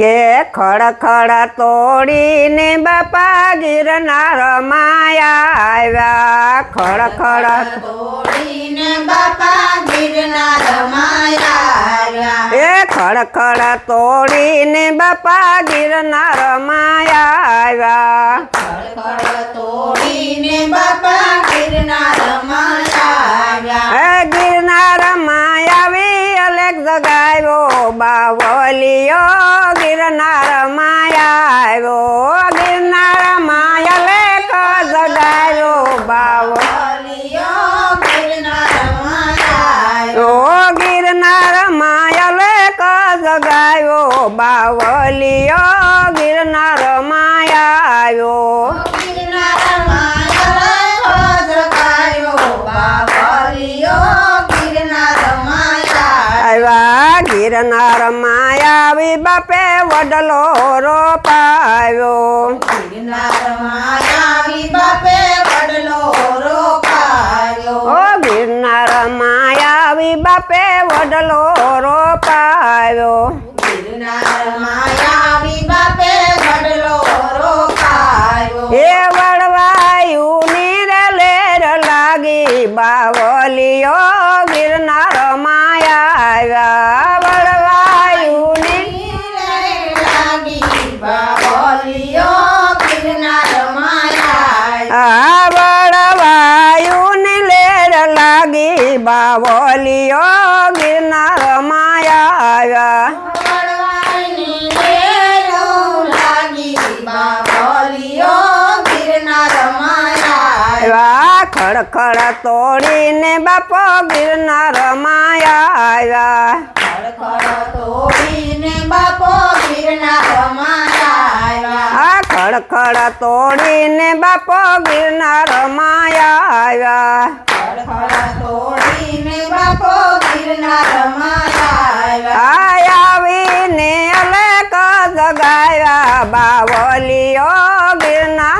કે ખડખડ તોડીને બાપા ગિરનાર માયા આવ્યા. ખડખડ તોડીને બાપા ગિરનાર માયા એ ખડખડ તોડીને બાપા ગિરનાર માયા આવ્યા. ગિરનાર માયાવી બાપે વડલો રોપાવ્યો ગિરનાર માયાવી બાપે વડલો રોપાયો. ઓ ગિરનાર માયાવી બાપે વડલો ગિરનાર લાગી બાવલિયો ગિરનાર માયા આવ્યા વડવાઈની લેરો લાગી બાબલિયો ગિરનાર માયા આવ્યા ખડખડ તોડીને બાપો ગિરનાર માયા આવ્યા. ખડખડ તોડીને બાપો ગિરનાર માયા આ ખડખડ તોડીને બાપો ગિરનાર માયા આવ્યા. ખડખડ તોડીને બાપો ગિરનાર માયા જગાવ્યા બાવલિયો ગિરનાર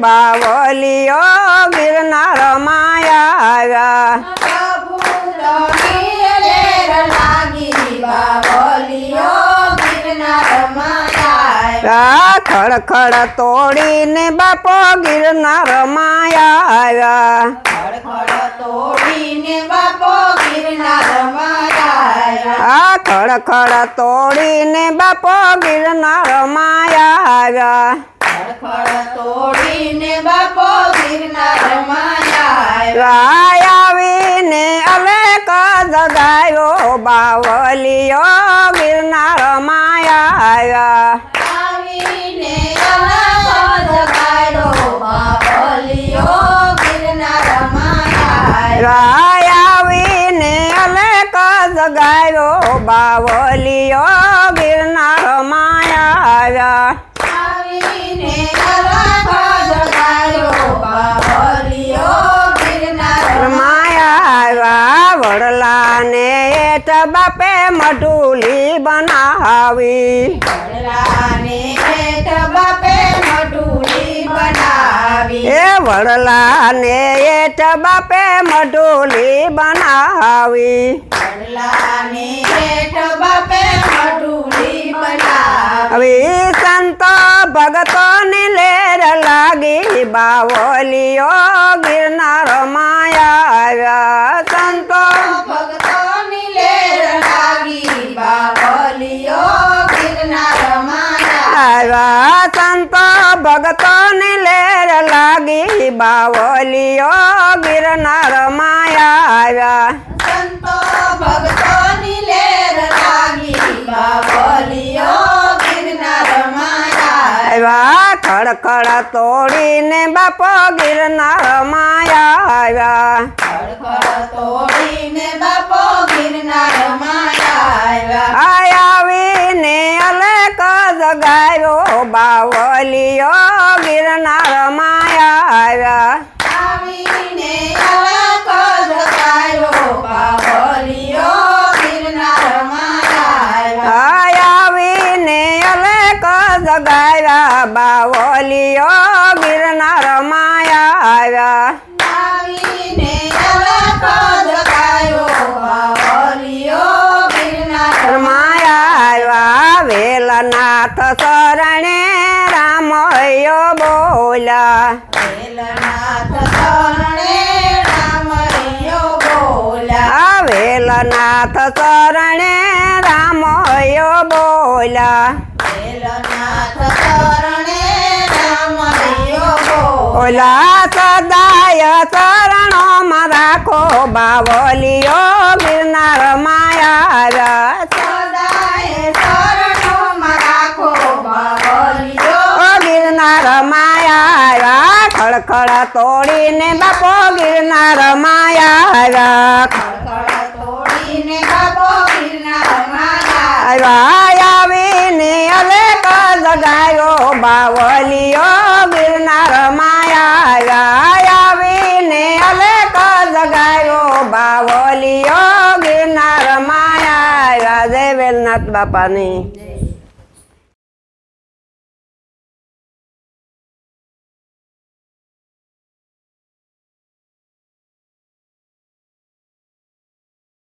બાબલિયો ગિરનાર માયા આ ખડખડ તોડીને બાપો ગિરનાર માયા આવ્યા ખડખડ તોડીને બાપો ગિરનાર માયા આ ખડખડ તોડીને બાપો ગિરનાર માયા આવ્યા ખડખડ તોડીને બાપો ગિરનાર માયા રાય આવીને અલેક જગાયો બાવલિયો ગિરનાર માયા આવ્યા અલેક જગાયો બાવલિયો ગિરનાર માયા આવ્યા વડલાને એઠ બાપે મઢુલી બનાવી. એ વડલાને એઠ બાપે મઢુલી બનાવી. વડલાને પેટ બાપે મઢુલી બનાવી હવે સંત ભગતો ની લેર લાગી બાવલિયો ગિરનાર માયા આવ્યા સંતો ભક્તોની લેર લાગી બાવલીઓ ગિરનાર માયા આવ્યા સંતો ભગતોની લેર લાગી બાવલીઓ ગિરનાર માયા આવ્યા સંતો ભક્તોની લેર લાગી બાવલીઓ ગિરનાર માયા આવ્યા ખડખડ તોડીને બાપ ગિરનાર માયા આવ્યા. ખડખડ તોડીને બાપો ગિરનાર માયા આવ્યા. આવીને અલેક જગાવ્યો બાવલીઓ ગિરનાર માયા આવ્યા આવીને અલક જગાયો બાવલીઓ ગિરનાર માયા આવ્યા આવીને અલેક જગાવ્યા બાવલીઓ ગિરનાર માયા આવ્યા નાથ શરણે રામયો બોલ્યા. વેલનાથ શરણે રામૈયો બોલ્યા. શરણે શરણે ઓલા સદાય ચરણોમાં રાખો બાવલિયો ગિરનાર માયા ગિરનાર માયા ખડખડ તોડીને બાપો ગિરનાર માયા ખડખડ તોડીને બાપો ગિરનાર માયા અલેક બાવલિયો ગિરનાર માયા આવીને અલેક જગાયો બાવલિયો ગિરનાર માયા જય વેલનાથ બાપાની